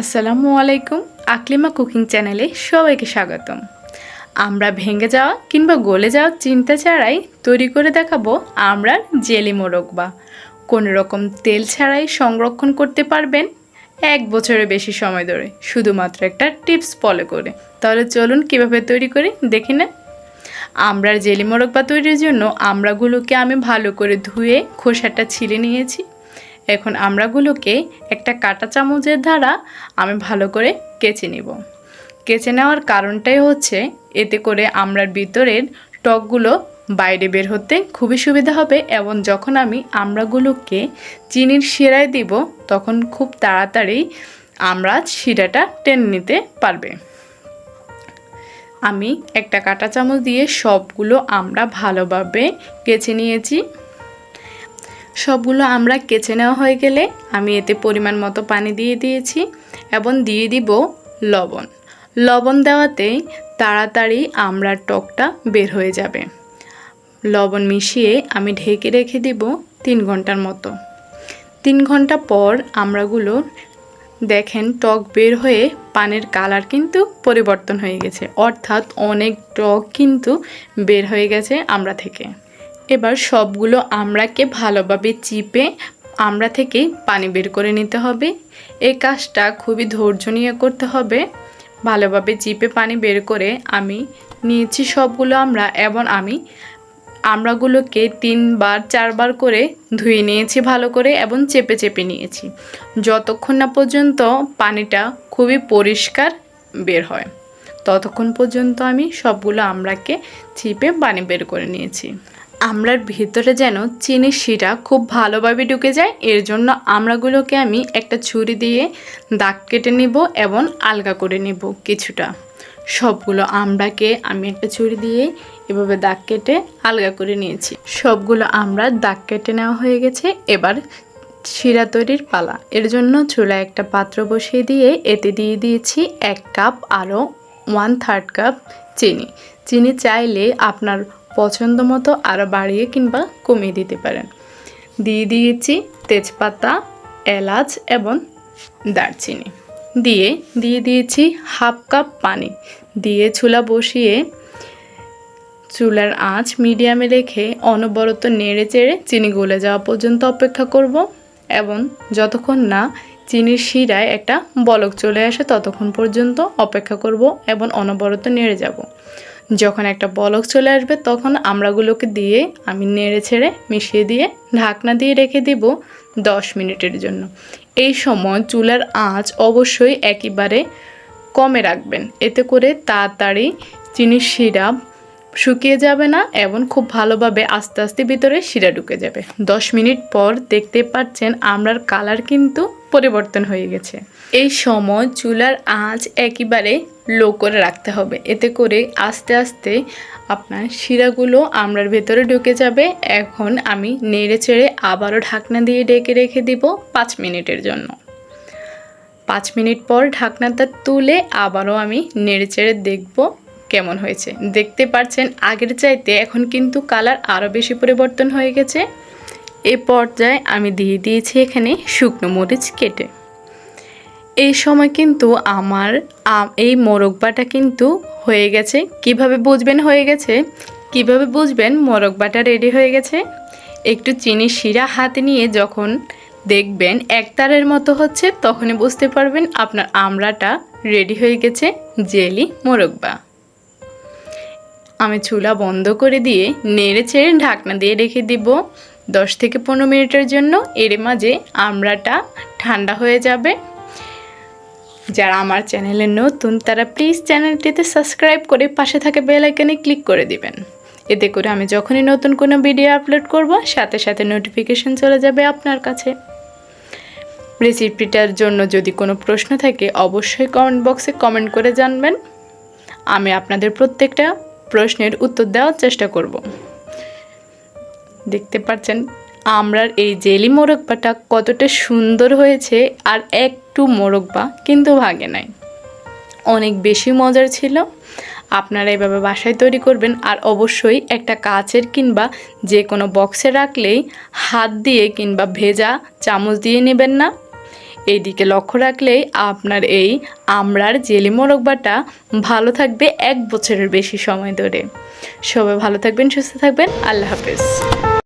আসসালামু আলাইকুম, আকলিমা কুকিং চ্যানেলে সবাইকে স্বাগতম। আমরা ভেঙে যাওয়া কিংবা গলে যাওয়া চিন্তা ছাড়াই তৈরি করে দেখাবো আমরা জেলি মোরগবা। কোনো রকম তেল ছাড়াই সংরক্ষণ করতে পারবেন এক বছরের বেশি সময় ধরে, শুধুমাত্র একটা টিপস ফলো করে। তাহলে চলুন কীভাবে তৈরি করি দেখি না আমরার জেলি মোরগবা তৈরির জন্য আমরাগুলোকে আমি ভালো করে ধুয়ে খোসাটা ছিঁড়ে নিয়েছি। এখন আমড়াগুলোকে একটা কাঁটা চামচের দ্বারা আমি ভালো করে কেচে নেব। কেচে নেওয়ার কারণটাই হচ্ছে এতে করে আমড়ার ভিতরের টকগুলো বাইরে বের হতে খুবই সুবিধা হবে এবং যখন আমি আমড়াগুলোকে চিনির শিরায় দিব, তখন খুব তাড়াতাড়ি আমরা শিরাটা টেনে নিতে পারবে। আমি একটা কাঁটা চামচ দিয়ে সবগুলো আমরা ভালোভাবে কেচে নিয়েছি। সবগুলো আমরা কেচে নেওয়া হয়ে গেলে আমি এতে পরিমাণ মতো পানি দিয়ে দিয়েছি এবং দিয়ে দিব লবণ। লবণ দেওয়াতেই তাড়াতাড়ি আমড়ার টকটা বের হয়ে যাবে। লবণ মিশিয়ে আমি ঢেকে রেখে দিব তিন ঘণ্টার মতো। তিন ঘণ্টা পর আমড়াগুলো দেখেন টক বের হয়ে পানের কালার কিন্তু পরিবর্তন হয়ে গেছে। অর্থাৎ অনেক টক কিন্তু বের হয়ে গেছে আমরা থেকে। এবার সবগুলো আমড়াকে ভালোভাবে চিপে আমড়া থেকে পানি বের করে নিতে হবে। এই কাজটা খুবই ধৈর্য নিয়ে করতে হবে। ভালোভাবে চিপে পানি বের করে আমি নিয়েছি সবগুলো আমরা এবং আমি আমড়াগুলোকে তিনবার, চারবার করে ধুয়ে নিয়েছি ভালো করে এবং চেপে চেপে নিয়েছি। যতক্ষণ না পর্যন্ত পানিটা খুবই পরিষ্কার বের হয়, ততক্ষণ পর্যন্ত আমি সবগুলো আমড়াকে চিপে পানি বের করে নিয়েছি। আমড়ার ভিতরে যেন চিনির শিরা খুব ভালোভাবে ঢুকে যায়, এর জন্য আমড়াগুলোকে আমি একটা ছুরি দিয়ে দাগ কেটে নিব এবং আলগা করে নেব কিছুটা। সবগুলো আমড়াকে আমি একটা ছুরি দিয়ে এভাবে দাগ কেটে আলগা করে নিয়েছি। সবগুলো আমরা দাগ কেটে নেওয়া হয়ে গেছে, এবার শিরা তৈরির পালা। এর জন্য চুলায় একটা পাত্র বসিয়ে দিয়ে এতে দিয়ে দিয়েছি এক কাপ আরও ওয়ান থার্ড কাপ চিনি। চিনি চাইলে আপনার পছন্দ মতো আরও বাড়িয়ে কিংবা কমিয়ে দিতে পারেন। দিয়ে দিয়েছি তেজপাতা, এলাচ এবং দারচিনি। দিয়ে দিয়ে দিয়েছি হাফ কাপ পানি। দিয়ে চুলা বসিয়ে চুলার আঁচ মিডিয়ামে রেখে অনবরত নেড়ে চেড়ে চিনি গলে যাওয়া পর্যন্ত অপেক্ষা করব এবং যতক্ষণ না চিনির শিরায় একটা বলক চলে আসে ততক্ষণ পর্যন্ত অপেক্ষা করব এবং অনবরত নেড়ে যাব। যখন একটা বলক চলে আসবে, তখন আমড়াগুলোকে দিয়ে আমি নেড়ে ছেড়ে মিশিয়ে দিয়ে ঢাকনা দিয়ে রেখে দিব দশ মিনিটের জন্য। এই সময় চুলার আঁচ অবশ্যই একেবারে কমে রাখবেন। এতে করে তাড়াতাড়ি চিনির শিরা শুকিয়ে যাবে না এবং খুব ভালোভাবে আস্তে আস্তে ভিতরে শিরা ঢুকে যাবে। দশ মিনিট পর দেখতে পাচ্ছেন আমরার কালার কিন্তু পরিবর্তন হয়ে গেছে। এই সময় চুলার আঁচ একেবারে লো করে রাখতে হবে। এতে করে আস্তে আস্তে আপনার শিরাগুলো আমরার ভেতরে ঢুকে যাবে। এখন আমি নেড়ে চেড়ে আবারও ঢাকনা দিয়ে ডেকে রেখে দিব পাঁচ মিনিটের জন্য। পাঁচ মিনিট পর ঢাকনাটা তুলে আবারও আমি নেড়ে চেড়ে দেখব কেমন হয়েছে। দেখতে পাচ্ছেন আগের চাইতে এখন কিন্তু কালার আরও বেশি পরিবর্তন হয়ে গেছে। এ পর্যায়ে আমি দিয়ে দিয়েছি এখানে শুকনো মরিচ কেটে। এই সময় কিন্তু আমার এই মোরগবাটা কিন্তু হয়ে গেছে। কীভাবে বুঝবেন হয়ে গেছে? কীভাবে বুঝবেন মোরগবাটা রেডি হয়ে গেছে? একটু চিনি শিরা হাতে নিয়ে যখন দেখবেন একতারের মতো হচ্ছে, তখনই বুঝতে পারবেন আপনার আমড়াটা রেডি হয়ে গেছে জেলি মোরগবা আমি চুলা বন্ধ করে দিয়ে নেড়ে ছেড়ে ঢাকনা দিয়ে রেখে দিব দশ থেকে পনেরো মিনিটের জন্য। এর মাঝে আমড়াটা ঠান্ডা হয়ে যাবে। যারা আমার চ্যানেলে নতুন, তারা প্লিজ চ্যানেলটিতে সাবস্ক্রাইব করে পাশে থাকা বেল আইকনে ক্লিক করে দিবেন। এতে করে আমি যখনই নতুন কোনো ভিডিও আপলোড করব, সাথে সাথে নোটিফিকেশন চলে যাবে আপনার কাছে। রেসিপিটার জন্য যদি কোনো প্রশ্ন থাকে, অবশ্যই কমেন্ট বক্সে কমেন্ট করে জানবেন। আমি আপনাদের প্রত্যেকটা প্রশ্নের উত্তর দেওয়ার চেষ্টা করব। দেখতে পাচ্ছেন? আমরার এই জেলি মোরব্বাটা কতটা সুন্দর হয়েছে আর একটু মোরব্বা কিন্তু ভাগে নাই। অনেক বেশি মজার ছিল। আপনারা এভাবে বাসায় তৈরি করবেন আর অবশ্যই একটা কাচের কিংবা যে কোনো বক্সে রাখলেই হাত দিয়ে কিংবা ভেজা চামচ দিয়ে নেবেন না। এইদিকে লক্ষ্য রাখলেই আপনার এই আমড়ার জেলি মোরগবাটা ভালো থাকবে এক বছরের বেশি সময় ধরে। সবাই ভালো থাকবেন, সুস্থ থাকবেন। আল্লাহ হাফেজ।